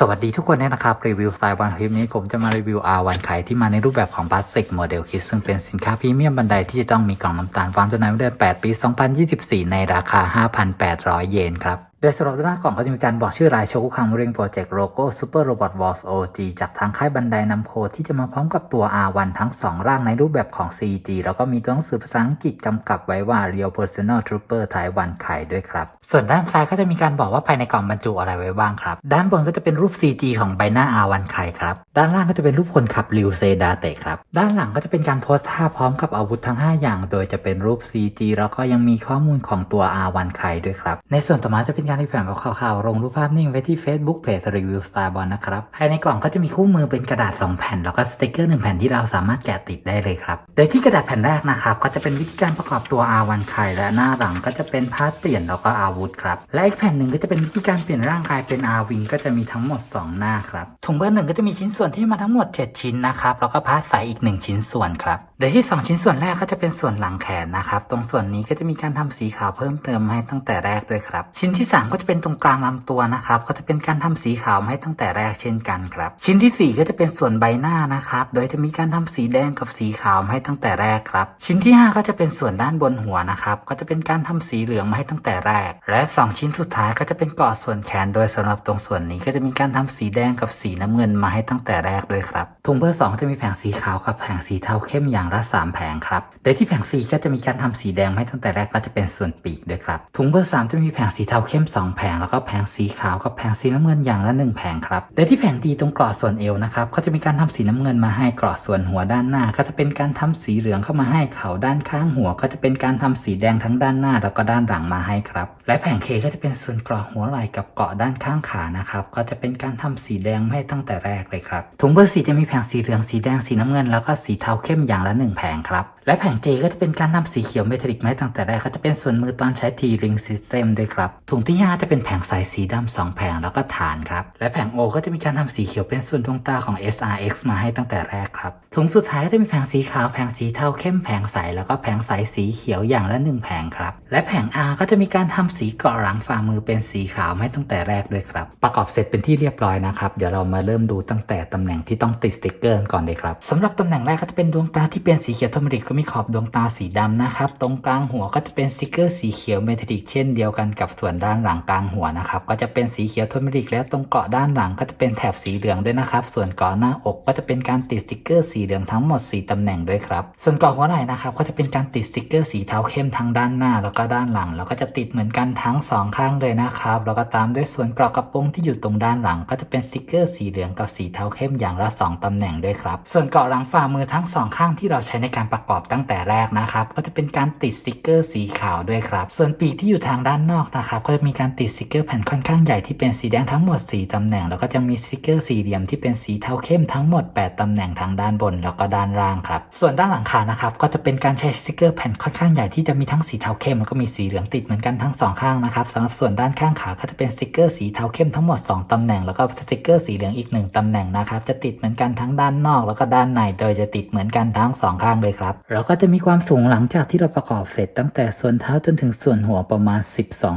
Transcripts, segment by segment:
สวัสดีทุกคนด้วยนะครับ รีวิวสไตล์วันคลิปนี้ผมจะมารีวิว R1 ไขที่มาในรูปแบบของพลาสติกโมเดลคิดซึ่งเป็นสินค้าพรีเมียมบันไดที่จะต้องมีกล่องน้ำตาลวางจำหน่ายเมื่อเดือน 8 ปี 2024 ในราคา 5,800 เยนครับ โดยสำหรับด้านหน้ากล่องก็จะมีการบอกชื่อรายโชกุคังเริงโปรเจกต์โลโก้ Super Robot Wars OG จากทางค่ายบันไดนำโคที่จะมาพร้อมกับตัว R1 ทั้ง 2 ร่างในรูปแบบของ CG แล้วก็มีตัวหนังสือภาษาอังกฤษกำกับไว้ว่า Real Personal Trooper ไทวันไข่ด้วยครับ ส่วนด้านซ้ายก็จะมีการบอกว่าภายในกล่องบรรจุอะไรไว้บ้างครับ ด้านบนก็จะเป็นรูป CG ของใบหน้า R1 ไข่ครับ ด้านล่างก็จะเป็นรูปคนขับริวเซดาเตะครับ ด้านหลังก็จะเป็นการโพสท่าพร้อมกับอาวุธทั้ง 5 อย่าง โดยจะเป็นรูป CG แล้วก็ยังมีข้อมูลของตัว R1 ไข่ด้วยครับ ในส่วนต่อมาจะเป็นการรีแฟมแบบคร่าวๆลงรูปภาพนิ่งไว้ที่ Facebook Page Review Star b o l นะครับ ภายในกล่องก็จะมีคู่มือเป็นกระดาษ 2 แผ่น แล้วก็สติกเกอร์ 1 แผ่นที่เราสามารถแกะติดได้เลยครับ โดยที่กระดาษแผ่นแรกนะครับ ก็จะเป็นวิธีการประกอบตัว R1 ไข่และหน้าหลังก็จะเป็นพาร์ทเปลี่ยนแล้วก็อาวุธครับ และอีกแผ่นหนึ่งก็จะเป็นวิธีการเปลี่ยนร่างกายเป็น R Wing ก็จะมีทั้งหมด 2 หน้าครับถุงเบอร์หนึ่งก็จะมีชิ้นส่วนที่มาทั้งหมด 7 ชิ้นนะครับแล้วก็พาร์ทใสอีก 1 ชิ้นส่วนครับโดยที่ 2 ชิ้นส่วนแรกก็จะเป็นส่วนหลังแขนนะครับตรงส่วนนี้ก็จะมีการทำสีขาวเพิ่มเติมให้ตั้งแต่แรกด้วยครับชิ้นที่ 3ก็จะเป็นตรงกลางลำตัวนะครับ ก็จะเป็นการทำสีขาวให้ตั้งแต่แรกเช่นกันครับ ชิ้นทีสี่ 4 ก็จะเป็นส่วนใบหน้านะครับ โดยจะมีการทำสีแดงกับสีขาวให้ตั้งแต่แรกครับ ชิ้นที่ 5 ก็จะเป็นส่วนด้านบนหัวนะครับ ก็จะเป็นการทำสีเหลืองมาให้ตั้งแต่แรก และ 2 ชิ้นสุดท้ายก็จะเป็นเกาะส่วนแขน โดยสำหรับตรงส่วนนี้ก็จะมีการทำสีแดงกับสีน้ำเงินมาให้ตั้งแต่แรกด้วยครับถุงเบอร์สองจะมีแผงสีขาวกับแผงสีเทาเข้มอย่างละสามแผงครับ โดยที่แผงสีก็จะมีการทำสีแดงให้ตั้งแต่แรกก็จะเป็นส่วนปีกด้วยครับถุงเบอร์สามจะมีแผงสีเทาเข้ม2 แผงแล้วก็แผงสีขาวกับแผงสีน้ำเงินอย่างละ 1 แผงครับโดยที่แผงดีตรงกรอบส่วนเอวนะครับก็จะมีการทำสีน้ำเงินมาให้กรอบส่วนหัวด้านหน้า ก็จะเป็นการทำสีเหลืองเข้ามาให้เขาด้านข้างหัว ก็จะเป็นการทำสีแดงทั้งด้านหน้า แล้วก็ด้านหลังมาให้ครับและแผงเคก็จะเป็นส่วนกรอบหัวไหล่กับเกาะด้านข้างขานะครับก็จะเป็นการทำสีแดงให้ตั้งแต่แรกเลยครับถุงเบอร์สีจะมีแผงสีเหลืองสีแดงสีน้ำเงินแล้วก็สีเทาเข้มอย่างละ 1 แผงครับ และแผงเจก็จะเป็นการทำสีเขียวเมทัลลิกไม้ตั้งแต่แรกก็จะเป็นส่วนมือตอนใช้ทีริงซิสเต็มด้วยครับ ถุงที่ 5 จะเป็นแผงใสสีดำสองแผงแล้วก็ฐานครับ และแผง O ก็จะมีการทำสีเขียวเป็นส่วนดวงตาของ SRX มาให้ตั้งแต่แรกครับ ถุงสุดท้ายก็จะมีแผงสีขาว แผงสีเทาเข้มแผงใสแล้วก็แผงใสสีเขียวอย่างละหนึ่งแผงครับ และแผง R ก็จะมีการทำสีเกาะหลังฝ่ามือเป็นสีขาวให้ตั้งแต่แรกด้วยครับ ประกอบเสร็จเป็นที่เรียบร้อยนะครับ เดี๋ยวเรามาเริ่มดูตั้งแต่ตำแหน่งที่ต้องติดสติกเกอร์ก่อนเลยครับสำหรับตำแหน่งแรกก็จะเป็นดวงตาที่เป็นสีเขียวธรรมดิกมีขอบดวงตาสีดำนะครับ ตรงกลางหัวก็จะเป็นสติกเกอร์สีเขียวเมทัลลิกเช่นเดียวกันกับส่วนด้านหลังกลางหัวนะครับ ก็จะเป็นสีเขียวโทนเมทัลลิกและตรงเกาะด้านหลังก็จะเป็นแถบสีเหลืองด้วยนะครับ ส่วนเกาะหน้าอกก็จะเป็นการติดสติกเกอร์สีเหลืองทั้งหมด4ตำแหน่งด้วยครับ ส่วนเกาะหัวไหล่นะครับก็จะเป็นการติดสติกเกอร์สีเทาเข้มทั้งด้านหน้า แล้วก็ด้านหลัง แล้วก็จะติดเหมือนกันทั้งสองข้างเลยนะครับ แล้วก็ตามด้วยส่วนเกาะกระโปรงที่อยู่ตรงด้านหลัง ก็จะเป็นสติกเกอร์สีเหลืองกับสีเทาเข้มอย่างละ 2ตำแหน่งด้วยครับ ส่วนเกาะหลังฝ่ามือทั้งสองข้างที่เราใช้ในการประกอบตั้งแต่แรกนะครับ ก็จะเป็นการติดสติกเกอร์สีขาวด้วยครับ ส่วนปีกที่อยู่ทางด้านนอกนะครับ ก็จะมีการติดสติกเกอร์แผ่นค่อนข้างใหญ่ที่เป็นสีแดงทั้งหมด 4ตำแหน่ง แล้วก็จะมีสติกเกอร์สี่เหลี่ยมที่เป็นสีเทาเข้มทั้งหมด 8ตำแหน่งทางด้านบนแล้วก็ด้านล่างครับ ส่วนด้านหลังขานะครับ ก็จะเป็นการใช้สติกเกอร์แผ่นค่อนข้างใหญ่ที่จะมีทั้งสีเทาเข้มแล้วก็มีสีเหลืองติดเหมือนกันทั้งสองข้างนะครับสำหรับส่วนด้านข้างขาก็จะเป็นสติกเกอร์สีเทาเข้มทั้งหมด 2ตำแหน่งแล้วก็สติกเกอร์สีเหลืองอีก 1ตำแหน่งนะครับจะติดเหมือนกันทั้งด้านนอก แล้วก็ด้านในโดยจะติดเหมือนกันทั้งสองข้างเลยครับแล้วก็จะมีความสูงหลังจากที่เราประกอบเสร็จตั้งแต่ส่วนเท้าจนถึงส่วนหัวประมาณ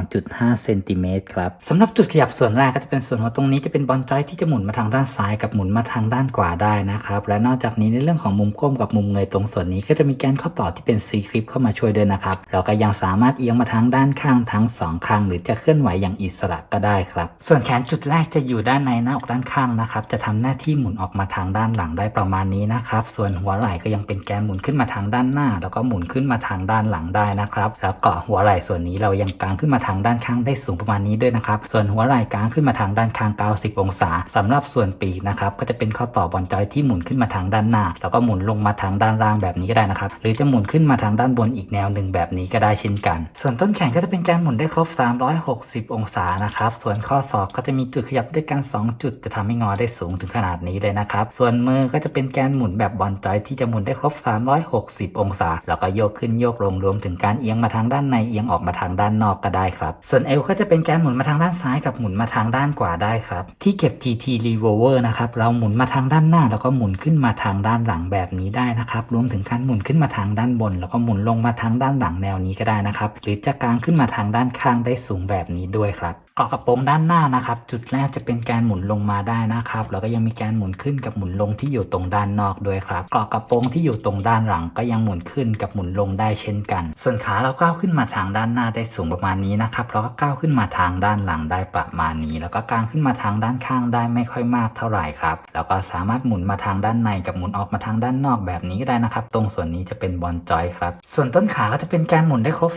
12.5เซนติเมตรครับสำหรับจุดขยับส่วนแรกก็จะเป็นส่วนหัวตรงนี้จะเป็นบอลจอยที่จะหมุนมาทางด้านซ้ายกับหมุนมาทางด้านขวาได้นะครับ และนอกจากนี้ในเรื่องของมุมก้มกับมุมเงยตรงส่วนนี้ ก็จะมีแกนข้อต่อที่เป็น C คลิปเข้ามาช่วยด้วยนะครับเราก็ยังสามารถเอียงมาทางด้านข้างทั้งสองข้างหรือจะเคลื่อนไหวอย่างอิสระก็ได้ครับส่วนแขนจุดแรกจะอยู่ด้านในหน้าอกด้านข้างนะครับจะทำหน้าที่หมุนออกมาทางด้านหลังได้ประมาณนี้นะครับส่วนหัวไหล่ก็ยังเป็นแกนหมุนขึ้นมาทางด้านหน้า แล้วก็หมุนขึ้นมาทางด้านหลังได้นะครับ แล้วก็หัวไหล่ส่วนนี้เรายังกางขึ้นมาทางด้านข้างได้สูงประมาณนี้ด้วยนะครับ ส่วนหัวไหล่กางขึ้นมาทางด้านข้าง 90 องศาสำหรับส่วนปีกนะครับก็จะเป็นข้อต่อบอลจอยที่หมุนขึ้นมาทางด้านหน้า แล้วก็หมุนลงมาทางด้านล่างแบบนี้ก็ได้นะครับ หรือจะหมุนขึ้นมาทางด้านบนอีกแนวหนึ่งแบบนี้ก็ได้เช่นกัน ส่วนต้นแขนก็จะเป็นการหมุนได้ครบ 360 องศานะครับ ส่วนข้อศอกก็จะมีจุดขยับด้วยกัน 2 จุดจะทำให้งอได้สูงถึงขนาดนี้เลยนะครับ ส่วนมือก็จะเป็นแกนหมุนแบบบอลจอยที่จะหมุนได้ครบ 360องศา แล้วก็โยกขึ้นโยกลงรวมถึงการเอียงมาทางด้านในเอียงออกมาทางด้านนอกก็ได้ครับ ส่วนเอวก็จะเป็นการหมุนมาทางด้านซ้ายกับหมุนมาทางด้านขวาได้ครับ ที่เก็บ GT Revolver นะครับเราหมุนมาทางด้านหน้า แล้วก็หมุนขึ้นมาทางด้านหลังแบบนี้ได้นะครับรวมถึงการหมุนขึ้นมาทางด้านบน แล้วก็หมุนลงมาทางด้านหลังแนวนี้ก็ได้นะครับหรือจะกางขึ้นมาทางด้านข้างได้สูงแบบนี้ด้วยครับ เกาะกระโปรงด้านหน้านะครับ จุดแรกจะเป็นการหมุนลงมาได้นะครับ แล้วก็ยังมีการหมุนขึ้นกับหมุนลงที่อยู่ตรงด้านนอกด้วยครับเกาะกระโปรงที่อยู่ตรงด้านหลังก็ยังหมุนขึ้นกับหมุนลงได้เช่นกัน ส่วนขาเราก้าวขึ้นมาทางด้านหน้าได้สูงประมาณนี้นะครับแล้วก็ก้าวขึ้นมาทางด้านหลังได้ประมาณนี้ แล้วก็กางขึ้นมาทางด้านข้างได้ไม่ค่อยมากเท่าไหร่ครับแล้วก็สามารถหมุนมาทางด้านในกับหมุนออกมาทางด้านนอกแบบนี้ก็ได้นะครับ ตรงส่วนนี้จะเป็นบอลจอยครับ ส่วนต้นขาก็จะเป็นการหมุนได้ครบ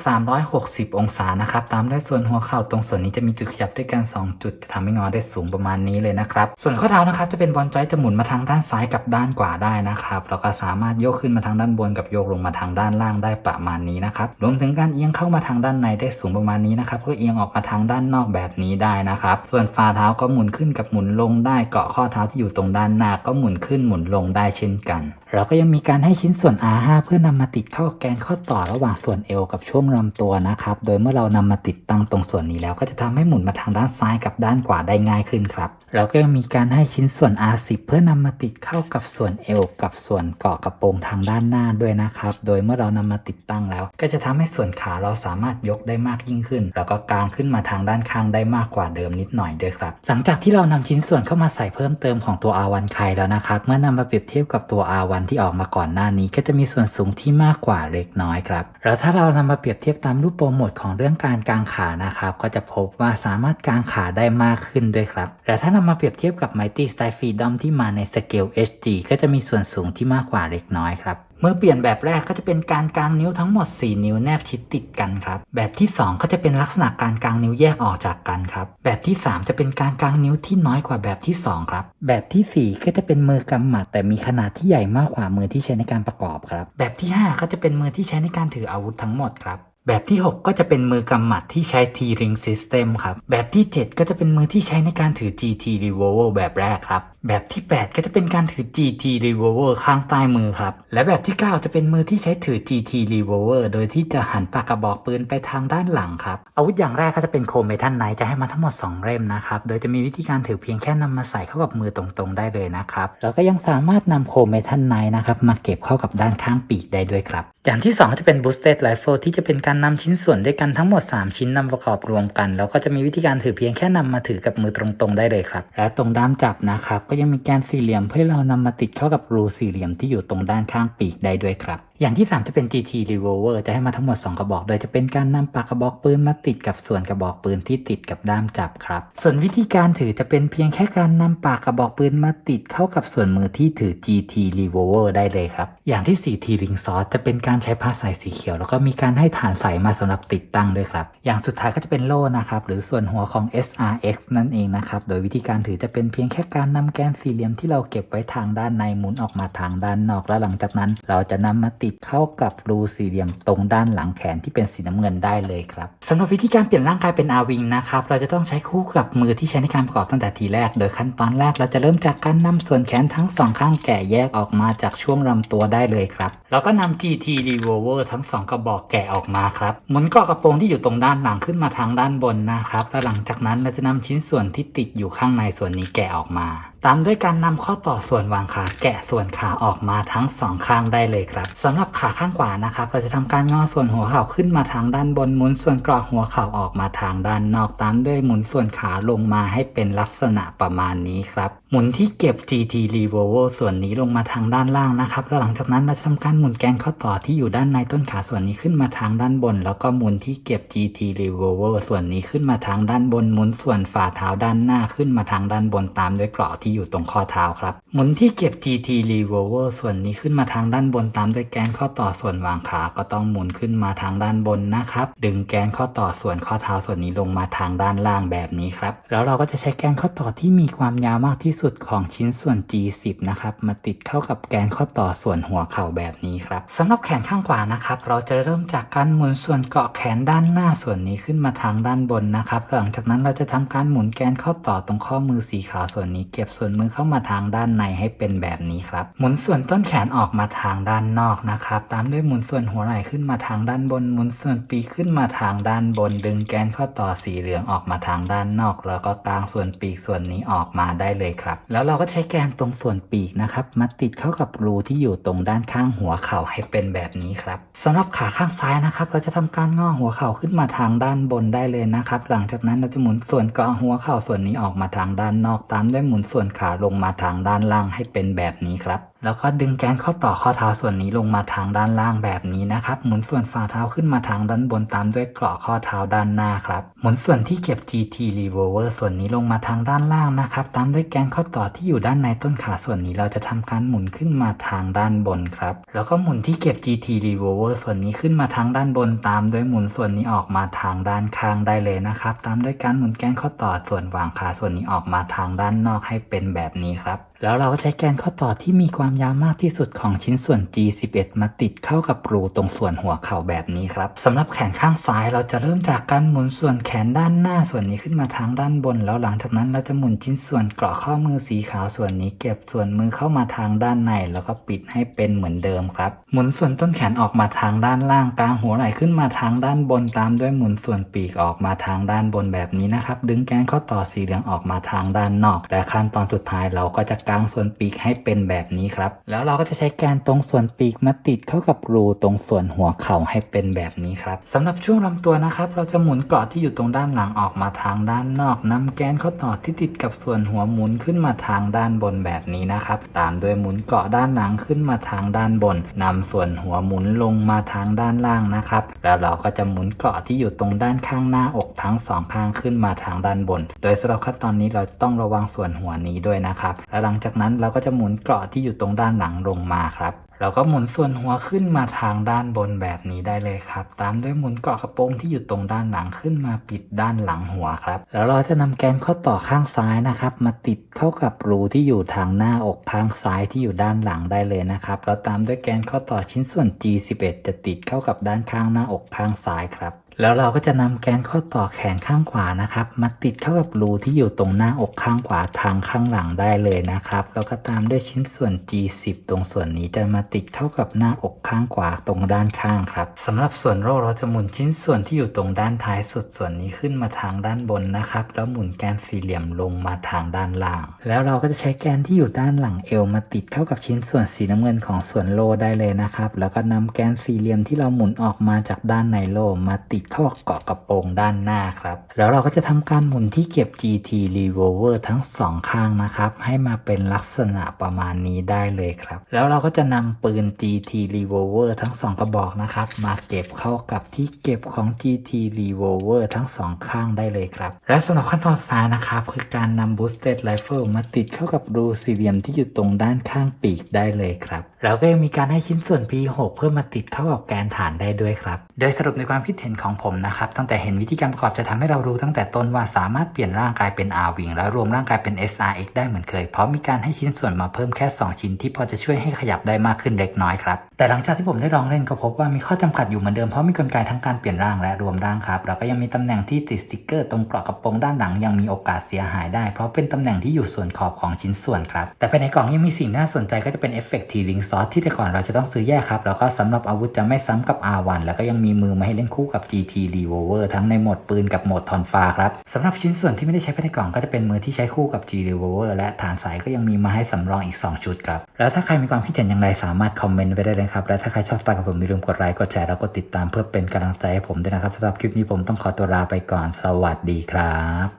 360 องศานะครับตามด้วยส่วนหัวเข่าตรงส่วนนี้จะมีจุดขยับด้วยกัน 2 จุดจะทำให้งอได้สูงประมาณนี้เลยนะครับ ส่วนข้อเท้านะครับจะเป็นบอลจอยจะหมุนมาทางด้านซ้ายกับด้านขวาได้นะครับแล้วก็สามารถโยกขึ้นมาทางด้านบนกับโยกลงมาทางด้านล่างได้ประมาณนี้นะครับรวมถึงการเอียงเข้ามาทางด้านในได้สูงประมาณนี้นะครับก็เอียงออกมาทางด้านนอกแบบนี้ได้นะครับ ส่วนฝ่าเท้าก็หมุนขึ้นกับหมุนลงได้เกาะข้อเท้าที่อยู่ตรงด้านหน้าก็หมุนขึ้นหมุนลงได้เช่นกัน เราก็ยังมีการให้ชิ้นส่วน R5 เพื่อนำมาติดเข้าแกนข้อต่อระหว่างส่วนเอวกับช่วงลำตัวนะครับ โดยเมื่อเรานำมาติดตั้งตรงส่วนนี้แล้วก็จะทำให้หมุนมาทางด้านซ้ายกับด้านขวาได้ง่ายขึ้นครับ เราก็ยังมีการให้ชิ้นส่วน R10 เพื่อนำมาติดเข้ากับส่วนเอวกับส่วนเกาะกระโปรงทางด้านหน้าด้วยนะครับ โดยเมื่อเรานำมาติดตั้งแล้ว ก็จะทำให้ส่วนขาเราสามารถยกได้มากยิ่งขึ้น แล้วก็กางขึ้นมาทางด้านข้างได้มากกว่าเดิมนิดหน่อยด้วยครับ หลังจากที่เรานำชิ้นส่วนเข้ามาใส่เพิ่มเติมของตัว R1 ไคแล้วนะครับ เมื่อนำมาเปรียบเทียบกับตัว R1 ที่ออกมาก่อนหน้านี้ก็จะมีส่วนสูงที่มากกว่าเล็กน้อยครับ แล้วถ้าเรานำมาเปรียบเทียบตามรูปโปรโมทของเรื่องการกางขานะครับ ก็จะพบว่าสามารถกางขาได้มากขึ้นด้วยครับ แต่ถ้านำมาเปรียบเทียบกับ Mighty Style Freedom ที่มาในสเกล HG ก็จะมีส่วนสูงที่มากกว่าเล็กน้อยครับ มื่อเปลี่ยนแบบแรกก็จะเป็นการกางนิ้วทั้งหมด 4 นิ้วแนบชิดติดกันครับ แบบที่ 2 ก็จะเป็นลักษณะการกางนิ้วแยกออกจากกันครับ แบบที่ 3 จะเป็นการกางนิ้วที่น้อยกว่าแบบที่ 2 ครับ แบบทีสี่4 ก็จะเป็นมือกำหมัด แต่มีขนาดที่ใหญ่มากกว่ามือที่ใช้ในการประกอบครับ แบบที่ 5 ก็จะเป็นมือที่ใช้ในการถืออาวุธทั้งหมดครับ แบบที่ 6 ก็จะเป็นมือกำหมัดที่ใช้ T-Ring System ครับ แบบที่ 7 ก็จะเป็นมือที่ใช้ในการถือ GT Revolver แบบแรกครับ แบบที่ 8 ก็จะเป็นการถือ GT Revolver ข้างใต้มือครับ และแบบที่ 9 จะเป็นมือที่ใช้ถือ GT Revolver โดยที่จะหันปากกระบอกปืนไปทางด้านหลังครับ อาวุธอย่างแรกก็จะเป็นโคมเมทัลไนจะให้มาทั้งหมด 2 เล่มนะครับ โดยจะมีวิธีการถือเพียงแค่นำมาใส่เข้ากับมือตรงๆ ได้เลยนะครับ แล้วก็ยังสามารถนำโคมเมทัลไนนะครับมาเก็บเข้ากับด้านข้างปีกได้ด้วยครับ อย่างที่ 2 จะเป็น boosted rifle ที่จะเป็นการนำชิ้นส่วนด้วยกันทั้งหมด 3 ชิ้นนำประกอบรวมกัน แล้วก็จะมีวิธีการถือเพียงแค่นำมาถือกับมือตรงๆ ได้เลยครับ และตรงด้ามจับนะครับ ก็ยังมีแกนสี่เหลี่ยมเพื่อเรานำมาติดเข้ากับรูสี่เหลี่ยมที่อยู่ตรงด้านข้างปีกได้ด้วยครับ อย่างที่ 3 จะเป็น GT Revolver จะให้มาทั้งหมด 2 กระบอก โดยจะเป็นการนำปากกระบอกปืนมาติดกับส่วนกระบอกปืนที่ติดกับด้ามจับครับ ส่วนวิธีการถือจะเป็นเพียงแค่การนำปากกระบอกปืนมาติดเข้ากับส่วนมือที่ถือ GT Revolver ได้เลยครับ อย่างที่ 4 T-Ring Sauce จะเป็นการใช้ผ้าใสสีเขียว แล้วก็มีการให้ฐานใสมาสำหรับติดตั้งด้วยครับ อย่างสุดท้ายก็จะเป็นโล่นะครับหรือส่วนหัวของ SRX นั่นเองนะครับโดยวิธีการถือจะเป็นเพียงแค่การนำแกนสี่เหลี่ยมที่เราเก็บไว้ทางด้านในหมุนออกมาทางด้านนอก และหลังจากนั้น เราจะนำมาติดเข้ากับรูสี่เหลี่ยมตรงด้านหลังแขนที่เป็นสีน้ำเงินได้เลยครับสำหรับวิธีการเปลี่ยนร่างกายเป็นอาวิงนะครับเราจะต้องใช้คู่กับมือที่ใช้ในการประกอบตั้งแต่ทีแรก โดยขั้นตอนแรกเราจะเริ่มจากการนำส่วนแขนทั้งสองข้างแก่แยกออกมาจากช่วงลำตัวได้เลยครับแล้วก็นำ GT Revolver ทั้งสองกระบอกแกะออกมาครับหมุนเกาะกระโปรงที่อยู่ตรงด้านหลังขึ้นมาทางด้านบนนะครับและหลังจากนั้นเราจะนำชิ้นส่วนที่ติดอยู่ข้างในส่วนนี้แกะออกมา ตามด้วยการนำข้อต่อส่วนวางขาแกะส่วนขาออกมาทั้งสองข้างได้เลยครับสำหรับขาข้างขวานะครับ เราจะทำการงอส่วนหัวเข่าขึ้นมาทางด้านบนหมุนส่วนกรอกหัวเข่าออกมาทางด้านนอกตามด้วยหมุนส่วนขาลงมาให้เป็นลักษณะประมาณนี้ครับหมุนที่เก็บ GT Revolver ส่วนนี้ลงมาทางด้านล่างนะครับแล้วหลังจากนั้นเราจะทำการหมุนแกนข้อต่อที่อยู่ด้านในต้นขาส่วนนี้ขึ้นมาทางด้านบน แล้วก็หมุนที่เก็บ GT Revolver ส่วนนี้ขึ้นมาทางด้านบนหมุนส่วนฝ่าเท้าด้านหน้าขึ้นมาทางด้านบนตามด้วยกราะที่อยู่ตรงข้อเท้าครับ หมุนที่เก็บ GT Revolver ส่วนนี้ขึ้นมาทางด้านบนตามด้วยแกนข้อต่อส่วนวางขาก็ต้องหมุนขึ้นมาทางด้านบนนะครับ ดึงแกนข้อต่อส่วนข้อเท้าส่วนนี้ลงมาทางด้านล่างแบบนี้ครับ แล้วเราก็จะใช้แกนข้อต่อที่มีความยาวมากที่สุดของชิ้นส่วน G10 นะครับ มาติดเข้ากับแกนข้อต่อส่วนหัวเข่าแบบนี้ครับสำหรับแขนข้างขวานะครับ เราจะเริ่มจากการหมุนส่วนเกาะแขนด้านหน้าส่วนนี้ขึ้นมาทางด้านบนนะครับ หลังจากนั้นเราจะทำการหมุนแกนข้อต่อตรงข้อมือสีขาวส่วนนี้เก็บส่วนมือเข้ามาทางด้านในให้เป็นแบบนี้ครับ หมุนส่วนต้นแขนออกมาทางด้านนอกนะครับ ตามด้วยหมุนส่วนหัวไหล่ขึ้นมาทางด้านบน หมุนส่วนปีกขึ้นมาทางด้านบน ดึงแกนข้อต่อสีเหลืองออกมาทางด้านนอก แล้วก็กลางส่วนปีกส่วนนี้ออกมาได้เลยครับ แล้วเราก็ใช้แกนตรงส่วนปีกนะครับ มาติดเข้ากับรูที่อยู่ตรงด้านข้างหัวเข่าให้เป็นแบบนี้ครับสำหรับขาข้างซ้ายนะครับ เราจะทำการงอหัวเข่าขึ้นมาทางด้านบนได้เลยนะครับ หลังจากนั้นเราจะหมุนส่วนเกาะหัวเข่าส่วนนี้ออกมาทางด้านนอก ตามด้วยหมุนส่วนขาลงมาทางด้านล่างให้เป็นแบบนี้ครับ แล้วก็ดึงแกนข้อต่อข้อเท้าส่วนนี้ลงมาทางด้านล่างแบบนี้นะครับ หมุนส่วนฝ่าเท้าขึ้นมาทางด้านบนตามด้วยเกราะข้อเท้าด้านหน้าครับ หมุนส่วนที่เก็บ GT Revolver ส่วนนี้ลงมาทางด้านล่างนะครับ ตามด้วยแกนข้อต่อที่อยู่ด้านในต้นขาส่วนนี้เราจะทำการหมุนขึ้นมาทางด้านบนครับ แล้วก็หมุนที่เก็บ GT Revolver ส่วนนี้ขึ้นมาทางด้านบน ตามด้วยหมุนส่วนนี้ออกมาทางด้านข้างได้เลยนะครับ ตามด้วยการหมุนแกนข้อต่อส่วนวางขาส่วนนี้ออกมาทางด้านนอกให้เป็นแบบนี้ครับ แล้วเราก็ใช้แกนข้อต่อที่มีความยาวมากที่สุดของชิ้นส่วน G11 มาติดเข้ากับรูตรงส่วนหัวเข่าแบบนี้ครับสำหรับแขนข้างซ้ายเราจะเริ่มจากการหมุนส่วนแขนด้านหน้าส่วนนี้ขึ้นมาทางด้านบน แล้วหลังจากนั้นเราจะหมุนชิ้นส่วนเกราะข้อมือสีขาวส่วนนี้เก็บส่วนมือเข้ามาทางด้านใน แล้วก็ปิดให้เป็นเหมือนเดิมครับ หมุนส่วนต้นแขนออกมาทางด้านล่างกลางหัวไหล่ขึ้นมาทางด้านบนตามด้วยหมุนส่วนปีกออกมาทางด้านบนแบบนี้นะครับดึงแกนข้อต่อสีเหลืองออกมาทางด้านนอก และขั้นตอนสุดท้ายเราก็จะกางส่วนปีกให้เป็นแบบนี้ครับ แล้วเราก็จะใช้แกนตรงส่วนปีกมาติดเข้ากับรูตรงส่วนหัวเข่าให้เป็นแบบนี้ครับสำหรับช่วงลำตัวนะครับ เราจะหมุนเกราะที่อยู่ตรงด้านหลังออกมาทางด้านนอกนำแกนข้อต่อที่ติดกับส่วนหัวหมุนขึ้นมาทางด้านบนแบบนี้นะครับ ตามด้วยหมุนเกราะด้านหลังขึ้นมาทางด้านบนนำส่วนหัวหมุนลงมาทางด้านล่างนะครับแล้วเราก็จะหมุนเกราะที่อยู่ตรงด้านข้างหน้าอกทั้งสองข้างขึ้นมาทางด้านบน โดยสำหรับขั้นตอนนี้เราต้องระวังส่วนหัวนี้ด้วยนะครับ และหลังจากนั้นเราก็จะหมุนเกราะที่อยู่ตรงด้านหลังลงมาครับ เราก็หมุนส่วนหัวขึ้นมาทางด้านบนแบบนี้ได้เลยครับ ตามด้วยหมุนเกาะกระโปรงที่อยู่ตรงด้านหลังขึ้นมาปิดด้านหลังหัวครับ แล้วเราจะนำแกนข้อต่อข้างซ้ายนะครับ มาติดเข้ากับรูที่อยู่ทางหน้าอกข้างซ้ายที่อยู่ด้านหลังได้เลยนะครับแล้วตามด้วยแกนข้อต่อชิ้นส่วน G11 จะติดเข้ากับด้านข้างหน้าอกข้างซ้ายครับ แล้วเราก็จะนำแกนข้อต่อแขนข้างขวานะครับ มาติดเข้ากับรูที่อยู่ตรงหน้าอกข้างขวาทางข้างหลังได้เลยนะครับ แล้วก็ตามด้วยชิ้นส่วน G10 ตรงส่วนนี้จะมาติดเข้ากับหน้าอกข้างขวาตรงด้านข้างครับสำหรับส่วนโรคเราจะหมุนชิ้นส่วนที่อยู่ตรงด้านท้ายสุดส่วนนี้ขึ้นมาทางด้านบนนะครับ แล้วหมุนแกนสี่เหลี่ยมลงมาทางด้านล่าง แล้วเราก็จะใช้แกนที่อยู่ด้านหลังเอวมาติดเข้ากับชิ้นส่วนสีน้ำเงินของส่วนโลได้เลยนะครับ แล้วก็นำแกนสี่เหลี่ยมที่เราหมุนออกมาจากด้านในโลมาติดเข้ากับเกาะกระโปรงด้านหน้าครับ แล้วเราก็จะทำการหมุนที่เก็บ GT Revolver ทั้งสองข้างนะครับ ให้มาเป็นลักษณะประมาณนี้ได้เลยครับ แล้วเราก็จะนำปืน GT Revolver ทั้งสองกระบอกนะครับ มาเก็บเข้ากับที่เก็บของ GT Revolver ทั้งสองข้างได้เลยครับ และสำหรับขั้นตอนสุดท้ายนะครับคือการนำ Boosted Rifle มาติดเข้ากับรูสี่เหลี่ยมที่อยู่ตรงด้านข้างปีกได้เลยครับแล้วก็ยังมีการให้ชิ้นส่วน P6 เพื่อมาติดเข้ากับแกนฐานได้ด้วยครับ โดยสรุปในความคิดเห็นของผมนะครับตั้งแต่เห็นวิธีการประกอบจะทำให้เรารู้ตั้งแต่ต้นว่าสามารถเปลี่ยนร่างกายเป็น R Wing แล้วรวมร่างกายเป็น SRX ได้เหมือนเคย เพราะมีการให้ชิ้นส่วนมาเพิ่มแค่ 2 ชิ้นที่พอจะช่วยให้ขยับได้มากขึ้นเล็กน้อยครับ แต่หลังจากที่ผมได้ลองเล่นก็พบว่ามีข้อจำกัดอยู่เหมือนเดิมเพราะมีกลไกทั้งการเปลี่ยนร่างและรวมร่างครับแล้วก็ยังมีตำแหน่งที่ติดสติกเกอร์ตรงเกราะกระโปรงด้านหลังยังมีโอกาสเสียหายได้ เพราะเป็นตำแหน่งที่อยู่ส่วนขอบของชิ้นส่วนครับแต่ภายในกล่องยังมีสิ่งน่าสนใจก็จะเป็นเอฟเฟกต์ทีลิงซอสที่แต่ก่อนเราจะต้องซื้อแยกครับแล้วก็สำหรับอาวุธจะไม่ซ้ำกับ R1 แล้วก็ยังมีมือมาให้เล่นคู่กับ GT Revolver ทั้งในโหมดปืนกับโหมดทอนฟ้าครับสำหรับชิ้นส่วนที่ไม่ได้ใช้ภายในกล่องก็จะเป็นมือที่ใช้คู่กับ G Revolver และฐานสายก็ยังมีมาให้สำรองอีก 2 ชุดครับแล้วถ้าใครมีความคิดเห็นอย่างไรสามารถคอมเมนต์ไว้ได้เลยครับ และถ้าใครชอบสไตล์ของผมอย่าลืมกดไลค์ กดแชร์ แล้วกดติดตามเพื่อเป็นกำลังใจให้ผมด้วยนะครับสำหรับคลิปนี้ผมต้องขอตัวลาไปก่อน สวัสดีครับ